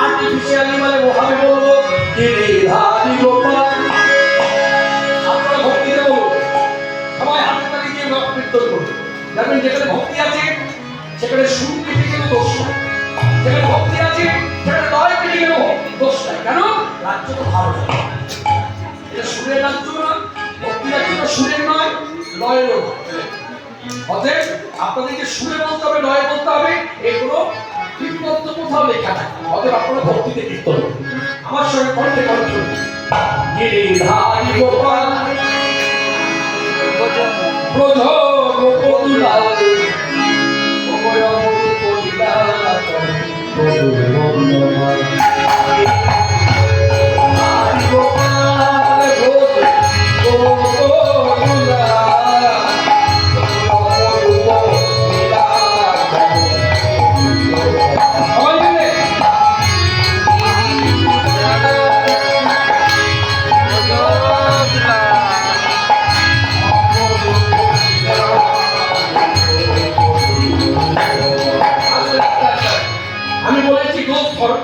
Artificially মানে ওভাবে বলব ভক্তিতে বলুন সবাই হাতে তালি দিয়ে কীর্তন করুন দেখবেন যেখানে ভক্তি আছে, সেখানে সুর কেটে গেলে দোষ ভক্তি আছে, সেখানে লয় দোষ নাই। কেন? রাজ্য তো ভালো এটা সুরের রাজ্য না, ভক্তি রাজ্য তো সুরের নয়, লয়েরও নয়। অতএব আপনাদেরকে সুরে বলতে হবে, লয়ে বলতে হবে এগুলো কীর্তন্ত কোথাও লেখা থাকে অতএব আপনারা ভক্তিতে কীর্তন। আমার সঙ্গে কণ্ঠে কণ্ঠ গিরিধারী গোপাল ব্রজ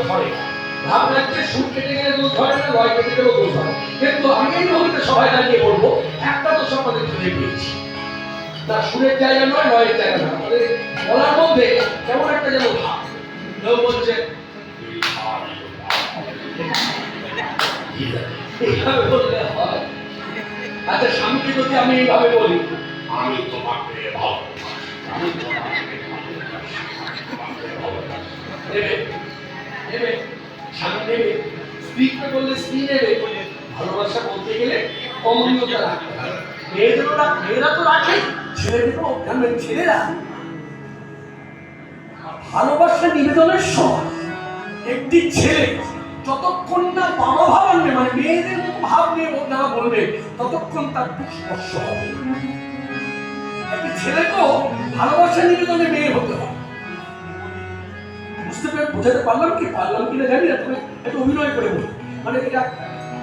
ধরে ভাবলাম যে সুর কেটে গেলে দোষ ধরে না লয় কেটে গেলেও দোষ ধরে। কিন্তু আমি এই মুহূর্তে সবাই দাঁড়িয়ে বলব একটা দোষ আমাদের খুঁজে পেয়েছি না সুরের জায়গা নয় লয়ের জায়গা নয়। আমাদের বলার মধ্যে কেমন একটা যেন ভাব। কেউ বলছে এইভাবে বললে হয়। আচ্ছা স্বামীকে যদি আমি এইভাবে বলি আমি তোমাকে ভালোবাসি। আমি তোমাকে ভালোবাসি। নেবে নেবে নেবে ভালোবাসা বলতে গেলে অমূল্যতা রাখতে মেয়েদেরও মেয়েরা তো রাখে, ছেলেদেরও জানবেন ছেলেরা। ভালোবাসা নিবেদনের সময় একটি ছেলে যতক্ষণ না বাবা ভাব আনবে মানে মেয়েদের মতো ভাব নিয়ে না বলবে, ততক্ষণ তার খুব স্পর্শ হবে। একটি ছেলেকেও ভালোবাসা নিবেদনে মেয়ে হতে হবে। বুঝতে পেরে বোঝাতে পারলাম কি? পারলাম কিনা জানি না, তবে একটু অভিনয় করে বলি। মানে এটা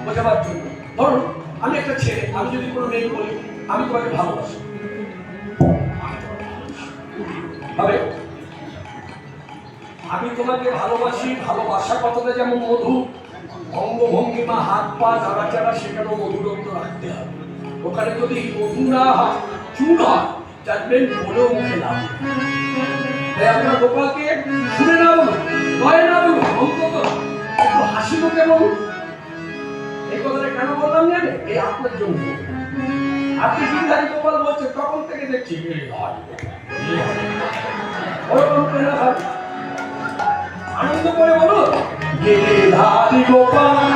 বোঝাবার জন্য। ধরুন, আমি একটা ছেলে, আমি যদি কোনো মেয়ে বলি, আমি তোমাকে ভালোবাসি। ভাবে আমি তোমাকে ভালোবাসি ভালোবাসা কথাটা যেমন মধু অঙ্গভঙ্গিমা হাত পা নাড়াচাড়া সেখানেও মধুরত্ব রাখতে হবে। ওখানে যদি মধু না হয় চুন হয় জানবেন বলেও মুখে তাই আপনার গোপালকে শুনে না ভয় না অন্তত একটু হাসি মুখে বলুন। এই কথাটা কেন বললাম জানে এই আপনার জন্য। আপনি গিরিধারী গোপাল বলছে তখন থেকে দেখছি ওরকম করে। আনন্দ করে বলুন। গিরিধারী গোপাল।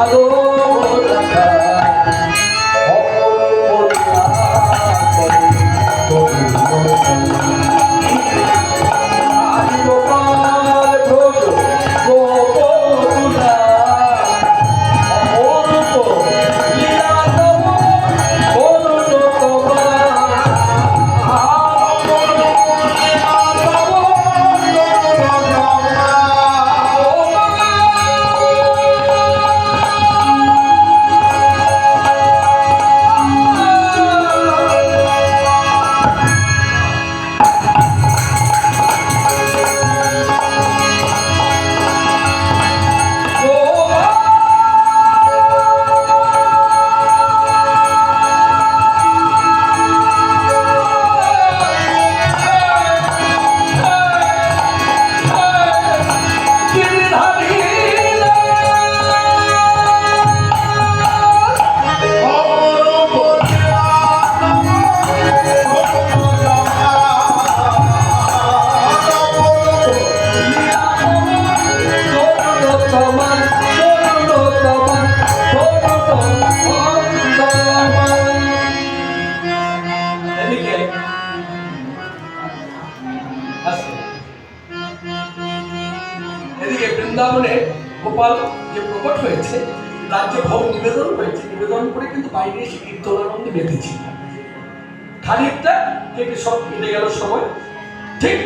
나도 গোপাল যে প্রকট হয়েছে, রাজ্য ভোগ নিবেদন হয়েছে, নিবেদন করে কিন্তু বাইরে এসে কীর্তনানন্দে মেতেছিল খানিকটা কেটে সব কেটে গেল সময়। ঠিক